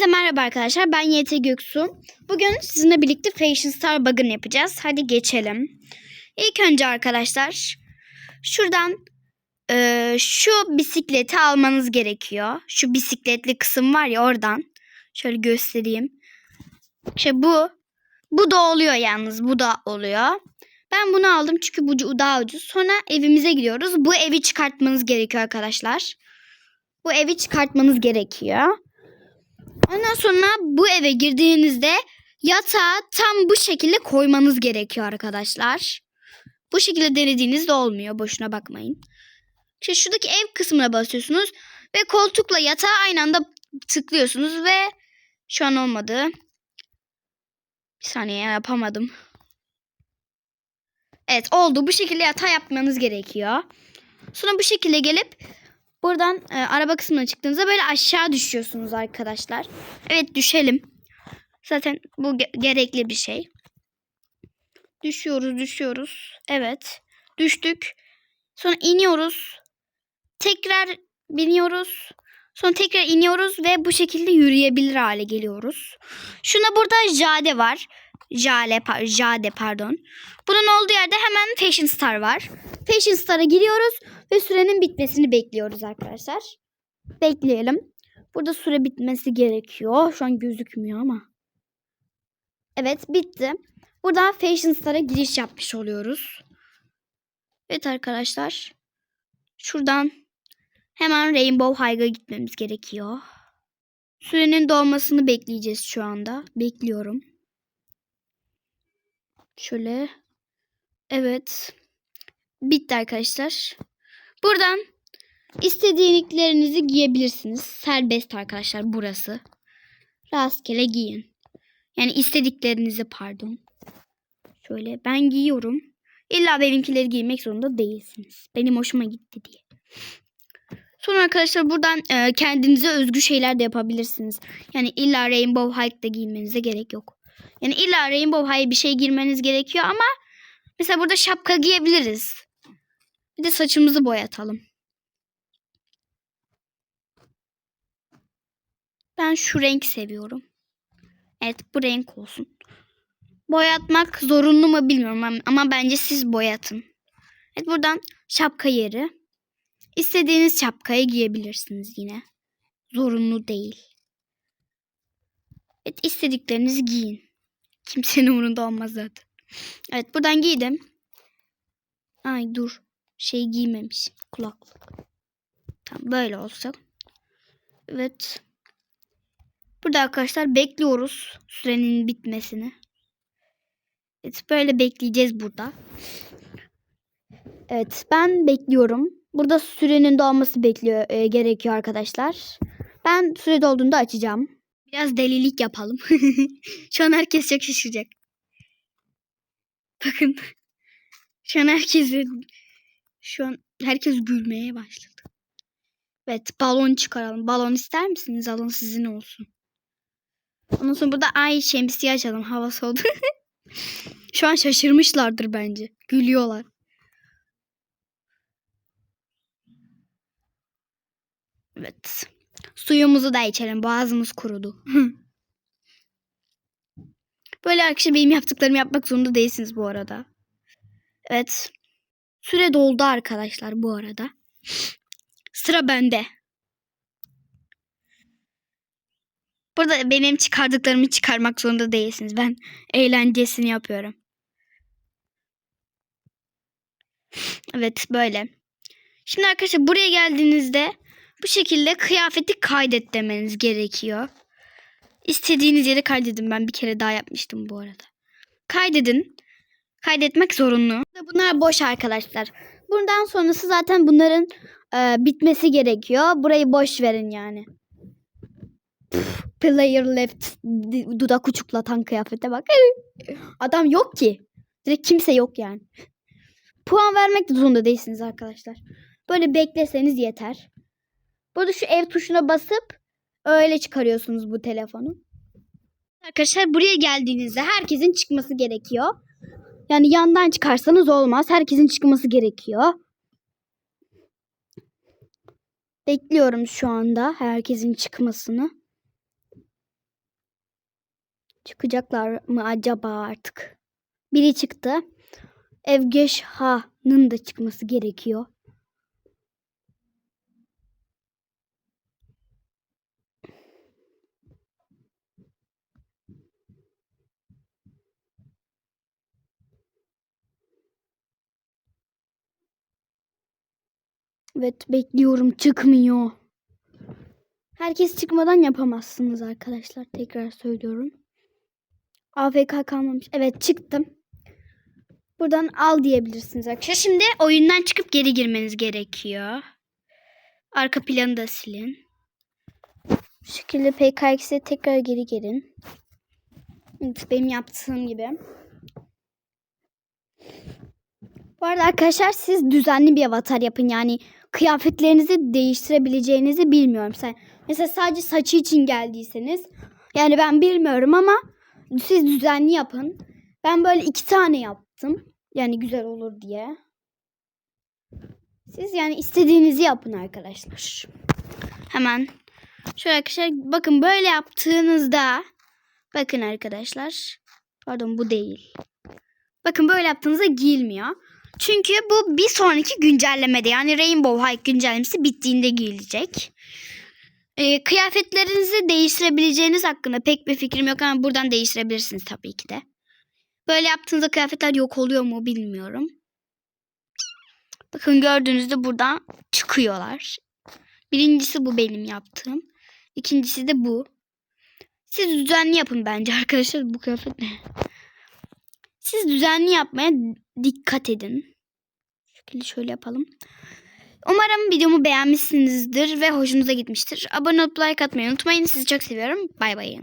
Hepinize merhaba arkadaşlar. Ben YT Göksu. Bugün sizinle birlikte Fashion Star Bug'ını yapacağız. Hadi geçelim. İlk önce arkadaşlar şuradan e, şu bisikleti almanız gerekiyor. Şu bisikletli kısım var ya oradan. Şöyle göstereyim. İşte bu. Bu da oluyor yalnız. Bu da oluyor. Ben bunu aldım çünkü bu daha ucuz. Sonra evimize gidiyoruz. Bu evi çıkartmanız gerekiyor arkadaşlar. Bu evi çıkartmanız gerekiyor. Ondan sonra bu eve girdiğinizde yatağı tam bu şekilde koymanız gerekiyor arkadaşlar. Bu şekilde denediğinizde olmuyor. Boşuna bakmayın. İşte şuradaki ev kısmına basıyorsunuz ve koltukla yatağı aynı anda tıklıyorsunuz ve şu an olmadı. Bir saniye yapamadım. Evet oldu. Bu şekilde yatağı yapmanız gerekiyor. Sonra bu şekilde gelip buradan e, araba kısmına çıktığınızda böyle aşağı düşüyorsunuz arkadaşlar. Evet düşelim. Zaten bu ge- gerekli bir şey. Düşüyoruz düşüyoruz. Evet. Düştük. Sonra iniyoruz. Tekrar biniyoruz. Sonra tekrar iniyoruz ve bu şekilde yürüyebilir hale geliyoruz. Şuna burada Jade var. Jale, par- Jade pardon. Bunun olduğu yerde hemen Fashion Star var. Fashion Star'a giriyoruz ve sürenin bitmesini bekliyoruz arkadaşlar. Bekleyelim. Burada süre bitmesi gerekiyor. Şu an gözükmüyor ama. Evet bitti. Buradan Fashion Star'a giriş yapmış oluyoruz. Evet arkadaşlar. Şuradan hemen Rainbow High'a gitmemiz gerekiyor. Sürenin dolmasını bekleyeceğiz şu anda. Bekliyorum. Şöyle. Evet. Bitti arkadaşlar. Buradan istediğinliklerinizi giyebilirsiniz. Serbest arkadaşlar burası. Rastgele giyin. Yani istediklerinizi pardon. Şöyle ben giyiyorum. İlla benimkileri giymek zorunda değilsiniz. Benim hoşuma gitti diye. Sonra arkadaşlar buradan e, kendinize özgü şeyler de yapabilirsiniz. Yani illa Rainbow High da giymenize gerek yok. Yani illa Rainbow High bir şey girmeniz gerekiyor ama mesela burada şapka giyebiliriz. Bir de saçımızı boyatalım. Ben şu renk seviyorum. Evet bu renk olsun. Boyatmak zorunlu mu bilmiyorum ama bence siz boyatın. Evet buradan şapka yeri. İstediğiniz şapkayı giyebilirsiniz yine. Zorunlu değil. Evet istediklerinizi giyin. Kimsenin umurunda olmaz zaten. Evet buradan giydim. Ay dur. Şey giymemiş. Kulaklık. Tamam böyle olsa. Evet. Burada arkadaşlar bekliyoruz sürenin bitmesini. Evet böyle bekleyeceğiz burada. Evet ben bekliyorum. Burada sürenin dolması bekliyor e, gerekiyor arkadaşlar. Ben süre dolduğunda açacağım. Biraz delilik yapalım. Şu an herkes çok şaşıracak. Bakın. Şu an herkesi şu an herkes gülmeye başladı. Evet balon çıkaralım. Balon ister misiniz? Alın sizin olsun. Ondan sonra burada ay şemsiye açalım. Hava soğudu. Şu an şaşırmışlardır bence. Gülüyorlar. Evet. Suyumuzu da içelim. Boğazımız kurudu. Böyle arkadaşlar benim yaptıklarımı yapmak zorunda değilsiniz bu arada. Evet. Süre doldu arkadaşlar bu arada. Sıra bende. Burada benim çıkardıklarımı çıkarmak zorunda değilsiniz. Ben eğlencesini yapıyorum. Evet böyle. Şimdi arkadaşlar buraya geldiğinizde bu şekilde kıyafeti kaydet demeniz gerekiyor. İstediğiniz yere kaydedin. Ben bir kere daha yapmıştım bu arada. Kaydedin. Kaydetmek zorunlu. Bunlar boş arkadaşlar. Bundan sonrası zaten bunların e, bitmesi gerekiyor. Burayı boş verin yani. Player left dudak uçuklatan kıyafete bak. Adam yok ki. Direkt kimse yok yani. Puan vermek de zorunda değilsiniz arkadaşlar. Böyle bekleseniz yeter. Burada şu ev tuşuna basıp öyle çıkarıyorsunuz bu telefonu. Arkadaşlar buraya geldiğinizde herkesin çıkması gerekiyor. Yani yandan çıkarsanız olmaz. Herkesin çıkması gerekiyor. Bekliyorum şu anda herkesin çıkmasını. Çıkacaklar mı acaba artık? Biri çıktı. Evgeş Ha'nın da çıkması gerekiyor. Evet bekliyorum çıkmıyor. Herkes çıkmadan yapamazsınız arkadaşlar. Tekrar söylüyorum. AFK kalmamış. Evet çıktım. Buradan al diyebilirsiniz arkadaşlar. Şimdi oyundan çıkıp geri girmeniz gerekiyor. Arka planı da silin. Bu şekilde PKX'e tekrar geri gelin. Evet, benim yaptığım gibi. Bu arada arkadaşlar siz düzenli bir avatar yapın. Yani kıyafetlerinizi değiştirebileceğinizi bilmiyorum. Sen mesela sadece saçı için geldiyseniz yani ben bilmiyorum ama siz düzenli yapın. Ben böyle iki tane yaptım. Yani güzel olur diye. Siz yani istediğinizi yapın arkadaşlar. Hemen şöyle arkadaşlar bakın böyle yaptığınızda bakın arkadaşlar pardon bu değil. Bakın böyle yaptığınızda giyilmiyor. Çünkü bu bir sonraki güncellemede yani Rainbow High güncellemesi bittiğinde giyilecek. Ee, kıyafetlerinizi değiştirebileceğiniz hakkında pek bir fikrim yok ama buradan değiştirebilirsiniz tabii ki de. Böyle yaptığınızda kıyafetler yok oluyor mu bilmiyorum. Bakın gördüğünüzde buradan çıkıyorlar. Birincisi bu benim yaptığım. İkincisi de bu. Siz düzenli yapın bence arkadaşlar bu kıyafet ne? Siz düzenli yapmaya dikkat edin. Şekilde şöyle yapalım. Umarım videomu beğenmişsinizdir ve hoşunuza gitmiştir. Abone olup like atmayı unutmayın. Sizi çok seviyorum. Bay bay.